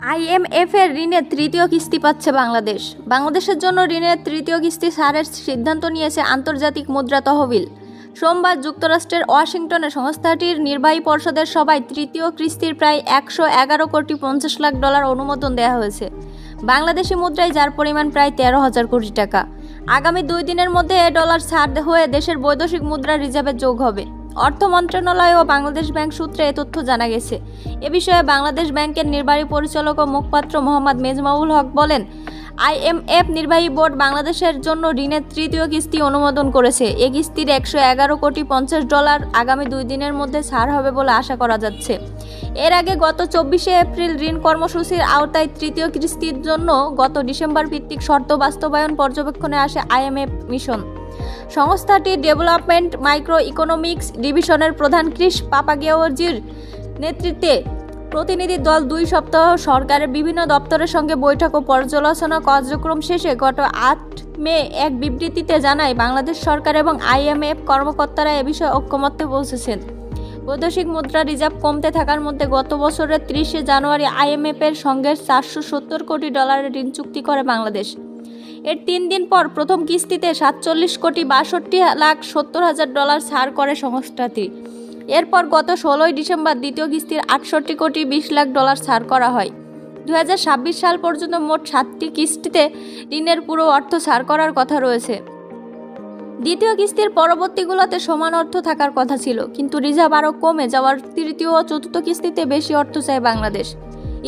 IMF এর ঋণের তৃতীয় কিস্তি পাচ্ছে বাংলাদেশ। বাংলাদেশের জন্য ঋণের তৃতীয় কিস্তি ছাড়ের সিদ্ধান্ত নিয়েছে আন্তর্জাতিক মুদ্রা তহবিল। সোমবার যুক্তরাষ্ট্রের ওয়াশিংটনে সংস্থাটির নির্বাহী পর্ষদের সভায় তৃতীয় কিস্তির প্রায় একশো এগারো কোটি পঞ্চাশ লাখ ডলার অনুমোদন দেওয়া হয়েছে। বাংলাদেশি মুদ্রায় যার পরিমাণ প্রায় তেরো হাজার কোটি টাকা। আগামী দুই দিনের মধ্যে এ ডলার ছাড় হয়ে দেশের বৈদেশিক মুদ্রা রিজার্ভে যোগ হবে। অর্থ মন্ত্রণালয় ও বাংলাদেশ ব্যাংক সূত্রে এ তথ্য জানা গেছে। এ বিষয়ে বাংলাদেশ ব্যাংকের নির্বাহী পরিচালক ও মুখপাত্র মোহাম্মদ মেজমাউল হক বলেন আইএমএফ নির্বাহী বোর্ড বাংলাদেশের জন্য ঋণের তৃতীয় কিস্তি অনুমোদন করেছে। এ কিস্তির একশো এগারো কোটি পঞ্চাশ ডলার আগামী দুই দিনের মধ্যে ছাড় হবে বলে আশা করা যাচ্ছে। এর আগে গত চব্বিশে এপ্রিল ঋণ কর্মসূচির আওতায় তৃতীয় কিস্তির জন্য গত ডিসেম্বর ভিত্তিক শর্ত বাস্তবায়ন পর্যবেক্ষণে আসে আইএমএফ মিশন। সংস্থাটির ডেভেলপমেন্ট মাইক্রো ইকোনমিক্স ডিভিশনের প্রধান ক্রিস পাপাগেওজির নেতৃত্বে প্রতিনিধি দল দুই সপ্তাহ সরকারের বিভিন্ন দপ্তরের সঙ্গে বৈঠক ও পর্যালোচনা কার্যক্রম শেষে গত আট মে এক বিবৃতিতে জানায়, বাংলাদেশ সরকার এবং আইএমএফ কর্মকর্তারা এ বিষয়ে ঐক্যমত্যে পৌঁছেছেন বৈদেশিক মুদ্রা রিজার্ভ কমতে থাকার মধ্যে গত বছরের ত্রিশে জানুয়ারি আইএমএফ এর সঙ্গে চারশো সত্তর কোটি ডলারের ঋণ চুক্তি করে বাংলাদেশ। এর তিন দিন পর প্রথম কিস্তিতে সাতচল্লিশ কোটি বাষট্টি লাখ সত্তর হাজার ডলার ছাড় করে সংস্থাটি। এরপর গত ষোলোই ডিসেম্বর দ্বিতীয় কিস্তির আটষট্টি কোটি বিশ লাখ ডলার ছাড় করা হয়। দু হাজার ছাব্বিশ সাল পর্যন্ত মোট সাতটি কিস্তিতে ঋণের পুরো অর্থ ছাড় করার কথা রয়েছে। দ্বিতীয় কিস্তির পরবর্তীগুলোতে সমান অর্থ থাকার কথা ছিল, কিন্তু রিজার্ভ আরও কমে যাওয়ার তৃতীয় ও চতুর্থ কিস্তিতে বেশি অর্থ চায় বাংলাদেশ।